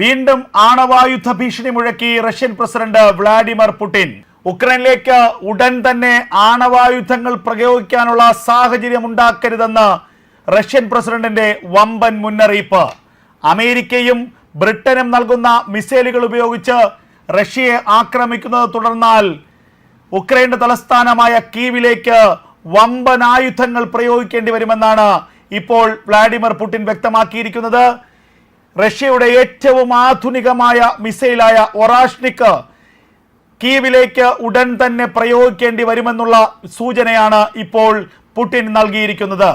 വീണ്ടും ആണവായുധ ഭീഷണി മുഴക്കി റഷ്യൻ പ്രസിഡന്റ് വ്ളാഡിമിർ പുടിൻ. ഉക്രൈനിലേക്ക് ഉടൻ തന്നെ ആണവായുധങ്ങൾ പ്രയോഗിക്കാനുള്ള സാഹചര്യം ഉണ്ടാക്കരുതെന്ന് റഷ്യൻ പ്രസിഡന്റിന്റെ വമ്പൻ മുന്നറിയിപ്പ്. അമേരിക്കയും ബ്രിട്ടനും നൽകുന്ന മിസൈലുകൾ ഉപയോഗിച്ച് റഷ്യയെ ആക്രമിക്കുന്നത് തുടർന്നാൽ ഉക്രൈന്റെ തലസ്ഥാനമായ കീവിലേക്ക് വമ്പൻ ആയുധങ്ങൾ പ്രയോഗിക്കേണ്ടി വരുമെന്നാണ് ഇപ്പോൾ വ്ളാഡിമിർ പുടിൻ വ്യക്തമാക്കിയിരിക്കുന്നത്. റഷ്യയുടെ ഏറ്റവും ആധുനികമായ മിസൈലായ ഒറാഷ്നിക്ക് കീവിലേക്ക് ഉടൻ തന്നെ പ്രയോഗിക്കേണ്ടി വരുമെന്നുള്ള സൂചനയാണ് ഇപ്പോൾ പുടിൻ നൽകിയിരിക്കുന്നത്.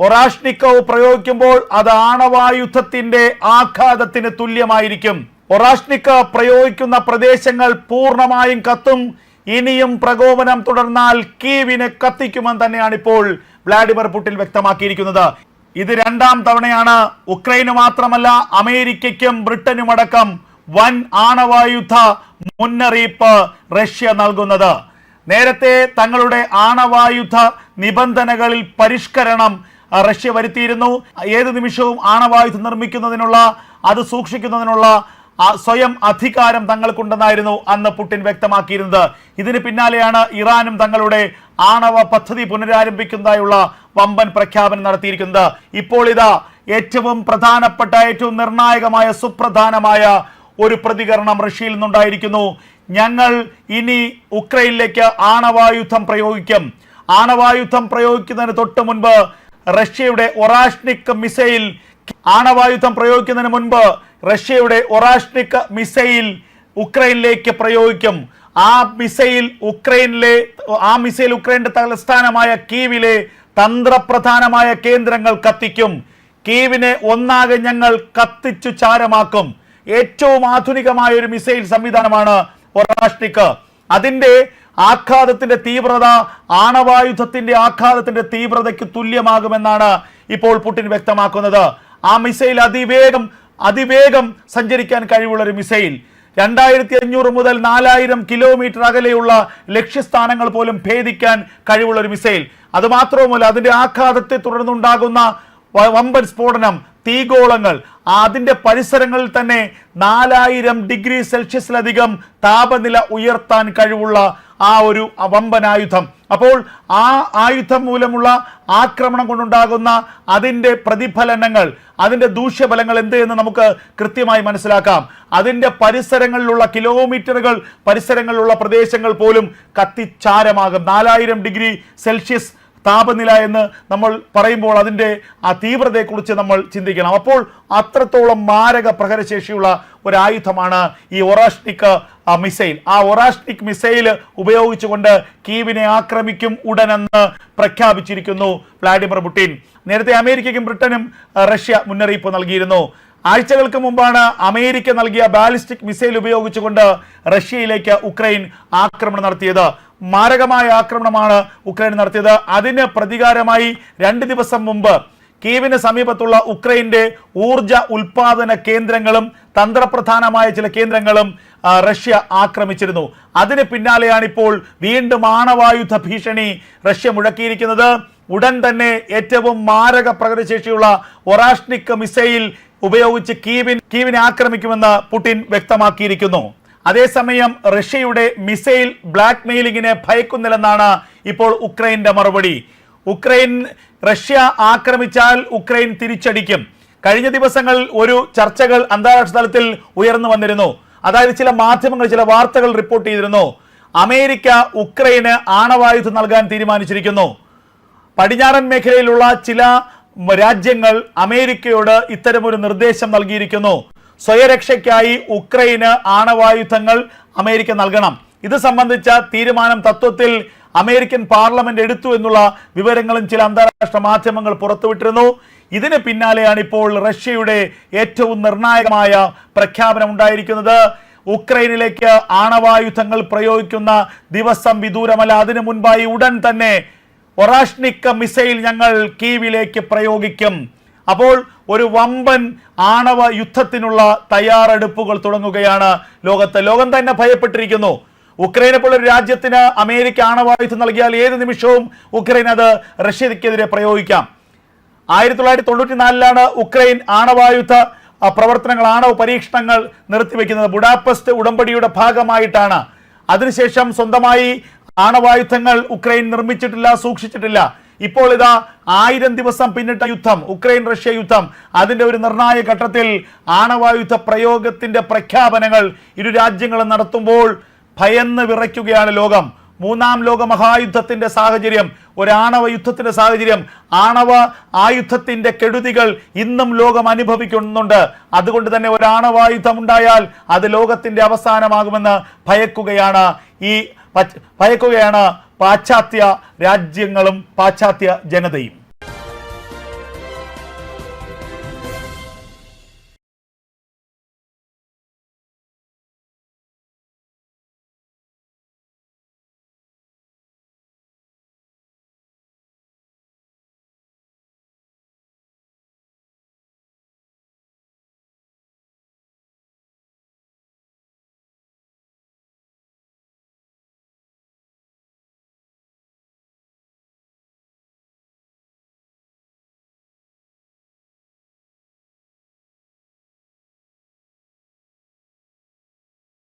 ഒറാഷ്നിക്കവ് പ്രയോഗിക്കുമ്പോൾ അത് ആണവായുധത്തിന്റെ ആഘാതത്തിന് തുല്യമായിരിക്കും. ഒറാഷ്നിക്ക് പ്രയോഗിക്കുന്ന പ്രദേശങ്ങൾ പൂർണമായും കത്തും ഇനിയും പ്രകോപനം തുടർന്നാൽ കീവിനെ കത്തിക്കുമെന്ന് തന്നെയാണ് ഇപ്പോൾ വ്ളാഡിമിർ പുടിൻ വ്യക്തമാക്കിയിരിക്കുന്നത്. ഇത് രണ്ടാം തവണയാണ്. ഉക്രൈന് മാത്രമല്ല അമേരിക്കയ്ക്കും ബ്രിട്ടനും അടക്കം വൻ ആണവായുധ മുന്നറിയിപ്പ് റഷ്യ നൽകുന്നത്. നേരത്തെ തങ്ങളുടെ ആണവായുധ നിബന്ധനകളിൽ പരിഷ്കരണം റഷ്യ വരുത്തിയിരുന്നു. ഏത് നിമിഷവും ആണവായുധം നിർമ്മിക്കുന്നതിനുള്ള അത് സൂക്ഷിക്കുന്നതിനുള്ള സ്വയം അധികാരം തങ്ങൾക്കുണ്ടെന്നായിരുന്നു അന്ന് പുടിൻ വ്യക്തമാക്കിയിരുന്നത്. ഇതിന് പിന്നാലെയാണ് ഇറാനും തങ്ങളുടെ ആണവ പദ്ധതി പുനരാരംഭിക്കുന്നതായുള്ള വമ്പൻ പ്രഖ്യാപനം നടത്തിയിരിക്കുന്നത്. ഇപ്പോൾ ഇതാ ഏറ്റവും പ്രധാനപ്പെട്ട ഏറ്റവും നിർണായകമായ സുപ്രധാനമായ ഒരു പ്രതികരണം റഷ്യയിൽ നിന്നുണ്ടായിരിക്കുന്നു. ഞങ്ങൾ ഇനി ഉക്രൈനിലേക്ക് ആണവായുധം പ്രയോഗിക്കും. ആണവായുധം പ്രയോഗിക്കുന്നതിന് തൊട്ട് മുൻപ് റഷ്യയുടെ ഒറാഷ്നിക് മിസൈൽ ആണവായുധം പ്രയോഗിക്കുന്നതിന് മുൻപ് റഷ്യയുടെ ഒറാഷ്നിക് മിസൈൽ ഉക്രൈനിലേക്ക് പ്രയോഗിക്കും. ആ മിസൈൽ ഉക്രൈനിലെ ആ മിസൈൽ ഉക്രൈന്റെ തലസ്ഥാനമായ കീവിലെ തന്ത്രപ്രധാനമായ കേന്ദ്രങ്ങൾ കത്തിക്കും. കീവിനെ ഒന്നാകെ ഞങ്ങൾ കത്തിച്ചു ചാരമാക്കും. ഏറ്റവും ആധുനികമായ ഒരു മിസൈൽ സംവിധാനമാണ് ഒറാഷ്ടിക്ക് അതിന്റെ ആഘാതത്തിന്റെ തീവ്രത ആണവായുധത്തിന്റെ ആഘാതത്തിന്റെ തീവ്രതയ്ക്ക് തുല്യമാകുമെന്നാണ് ഇപ്പോൾ പുടിൻ വ്യക്തമാക്കുന്നത്. ആ മിസൈൽ അതിവേഗം അതിവേഗം സഞ്ചരിക്കാൻ കഴിവുള്ള ഒരു മിസൈൽ. രണ്ടായിരത്തി അഞ്ഞൂറ് മുതൽ നാലായിരം കിലോമീറ്റർ അകലെയുള്ള ലക്ഷ്യസ്ഥാനങ്ങൾ പോലും ഭേദിക്കാൻ കഴിവുള്ള ഒരു മിസൈൽ. അതുമാത്രവുമല്ല അതിന്റെ ആഘാതത്തെ തുടർന്നുണ്ടാകുന്ന വമ്പൻ സ്ഫോടനം തീഗോളങ്ങൾ അതിന്റെ പരിസരങ്ങളിൽ തന്നെ നാലായിരം ഡിഗ്രി സെൽഷ്യസിലധികം താപനില ഉയർത്താൻ കഴിവുള്ള ആ ഒരു വമ്പനായുധം അപ്പോൾ ആ ആയുധം മൂലമുള്ള ആക്രമണം കൊണ്ടുണ്ടാകുന്ന അതിന്റെ പ്രതിഫലനങ്ങൾ അതിന്റെ ദൂഷ്യഫലങ്ങൾ എന്ത് എന്ന് നമുക്ക് കൃത്യമായി മനസ്സിലാക്കാം. അതിന്റെ പരിസരങ്ങളിലുള്ള കിലോമീറ്ററുകൾ പരിസരങ്ങളിലുള്ള പ്രദേശങ്ങൾ പോലും കത്തിച്ചാരമാകും. നാലായിരം ഡിഗ്രി സെൽഷ്യസ് താപനില എന്ന് നമ്മൾ പറയുമ്പോൾ അതിന്റെ ആ തീവ്രതയെക്കുറിച്ച് നമ്മൾ ചിന്തിക്കണം. അപ്പോൾ അത്രത്തോളം മാരക പ്രഹരശേഷിയുള്ള ഒരു ആയുധമാണ് ഈ ഒറാഷ്നിക് മിസൈൽ. ആ ഒറാഷ്നിക് മിസൈൽ ഉപയോഗിച്ചുകൊണ്ട് കീവിനെ ആക്രമിക്കും ഉടനെന്ന് പ്രഖ്യാപിച്ചിരിക്കുന്നു വ്ളാഡിമിർ പുടിൻ. നേരത്തെ അമേരിക്കയ്ക്കും ബ്രിട്ടനും റഷ്യ മുന്നറിയിപ്പ് നൽകിയിരുന്നു. ആഴ്ചകൾക്ക് മുമ്പാണ് അമേരിക്ക നൽകിയ ബാലിസ്റ്റിക് മിസൈൽ ഉപയോഗിച്ചുകൊണ്ട് റഷ്യയിലേക്ക് ഉക്രൈൻ ആക്രമണം നടത്തിയത്. മാരകമായ ആക്രമണമാണ് ഉക്രൈൻ നടത്തിയത്. അതിന് പ്രതികാരമായി രണ്ട് ദിവസം മുമ്പ് കീവിന് സമീപത്തുള്ള ഉക്രൈന്റെ ഊർജ ഉൽപാദന കേന്ദ്രങ്ങളും തന്ത്രപ്രധാനമായ ചില കേന്ദ്രങ്ങളും റഷ്യ ആക്രമിച്ചിരുന്നു. അതിന് പിന്നാലെയാണിപ്പോൾ വീണ്ടും ആണവായുധ ഭീഷണി റഷ്യ മുഴക്കിയിരിക്കുന്നത്. ഉടൻ തന്നെ ഏറ്റവും മാരക പ്രകടശേഷിയുള്ള ഒറാഷ്നിക് മിസൈൽ ഉപയോഗിച്ച് കീവിൻ കീവിനെ ആക്രമിക്കുമെന്ന് പുടിൻ വ്യക്തമാക്കിയിരിക്കുന്നു. അതേസമയം റഷ്യയുടെ മിസൈൽ ബ്ലാക്ക് മെയിലിങ്ങിനെ ഭയക്കുന്നില്ലെന്നാണ് ഇപ്പോൾ ഉക്രൈന്റെ മറുപടി. ഉക്രൈൻ റഷ്യ ആക്രമിച്ചാൽ ഉക്രൈൻ തിരിച്ചടിക്കും. കഴിഞ്ഞ ദിവസങ്ങൾ ഒരു ചർച്ചകൾ അന്താരാഷ്ട്ര തലത്തിൽ ഉയർന്നു വന്നിരുന്നു. അതായത് ചില മാധ്യമങ്ങൾ ചില വാർത്തകൾ റിപ്പോർട്ട് ചെയ്തിരുന്നു. അമേരിക്ക ഉക്രൈന് ആണവായുധം നൽകാൻ തീരുമാനിച്ചിരിക്കുന്നു. പടിഞ്ഞാറൻ മേഖലയിലുള്ള ചില രാജ്യങ്ങൾ അമേരിക്കയോട് ഇത്തരമൊരു നിർദ്ദേശം നൽകിയിരിക്കുന്നു. സ്വയരക്ഷയ്ക്കായി ഉക്രൈന് ആണവായുധങ്ങൾ അമേരിക്ക നൽകണം. ഇത് സംബന്ധിച്ച തീരുമാനം തത്വത്തിൽ അമേരിക്കൻ പാർലമെന്റ് എടുത്തു എന്നുള്ള വിവരങ്ങളും ചില അന്താരാഷ്ട്ര മാധ്യമങ്ങൾ പുറത്തുവിട്ടിരുന്നു. ഇതിന് പിന്നാലെയാണ് ഇപ്പോൾ റഷ്യയുടെ ഏറ്റവും നിർണായകമായ പ്രഖ്യാപനം ഉണ്ടായിരിക്കുന്നത്. ഉക്രൈനിലേക്ക് ആണവായുധങ്ങൾ പ്രയോഗിക്കുന്ന ദിവസം വിദൂരമല്ല അതിനു മുൻപായി ഉടൻ തന്നെ ഒറാഷ്നിക്ക മിസൈൽ ഞങ്ങൾ കീവിലേക്ക് പ്രയോഗിക്കും. അപ്പോൾ ഒരു വമ്പൻ ആണവ യുദ്ധത്തിനുള്ള തയ്യാറെടുപ്പുകൾ തുടങ്ങുകയാണ് ലോകത്ത്. ലോകം തന്നെ ഭയപ്പെട്ടിരിക്കുന്നു. ഉക്രൈനെ പോലൊരു രാജ്യത്തിന് അമേരിക്ക ആണവായുധം നൽകിയാൽ ഏത് നിമിഷവും ഉക്രൈൻ അത് റഷ്യക്കെതിരെ പ്രയോഗിക്കാം. ആയിരത്തി തൊള്ളായിരത്തി തൊണ്ണൂറ്റി നാലിലാണ് ഉക്രൈൻ ആണവായുധ പ്രവർത്തനങ്ങൾ ആണവ പരീക്ഷണങ്ങൾ നിർത്തിവെക്കുന്നത്. ബുഡാപ്പസ്റ്റ് ഉടമ്പടിയുടെ ഭാഗമായിട്ടാണ്. അതിനുശേഷം സ്വന്തമായി ആണവായുധങ്ങൾ ഉക്രൈൻ നിർമ്മിച്ചിട്ടില്ല സൂക്ഷിച്ചിട്ടില്ല. ഇപ്പോൾ ഇതാ ആയിരം ദിവസം പിന്നിട്ട യുദ്ധം ഉക്രൈൻ റഷ്യ യുദ്ധം. അതിന്റെ ഒരു നിർണായക ഘട്ടത്തിൽ ആണവായുധ പ്രയോഗത്തിന്റെ പ്രഖ്യാപനങ്ങൾ ഇരു രാജ്യങ്ങളും നടത്തുമ്പോൾ ഭയന്ന് വിറയ്ക്കുകയാണ് ലോകം. മൂന്നാം ലോക മഹായുദ്ധത്തിന്റെ സാഹചര്യം ആണവ യുദ്ധത്തിന്റെ സാഹചര്യം ആണവ ആയുധത്തിന്റെ കെടുതികൾ ഇന്നും ലോകം അനുഭവിക്കുന്നുണ്ട്. അതുകൊണ്ട് തന്നെ ഒരാണവായുധം ഉണ്ടായാൽ അത് ലോകത്തിന്റെ അവസാനമാകുമെന്ന് ഭയക്കുകയാണ് ഈ ഭയക്കുകയാണ് പാശ്ചാത്യ രാജ്യങ്ങളും പാശ്ചാത്യ ജനതയും.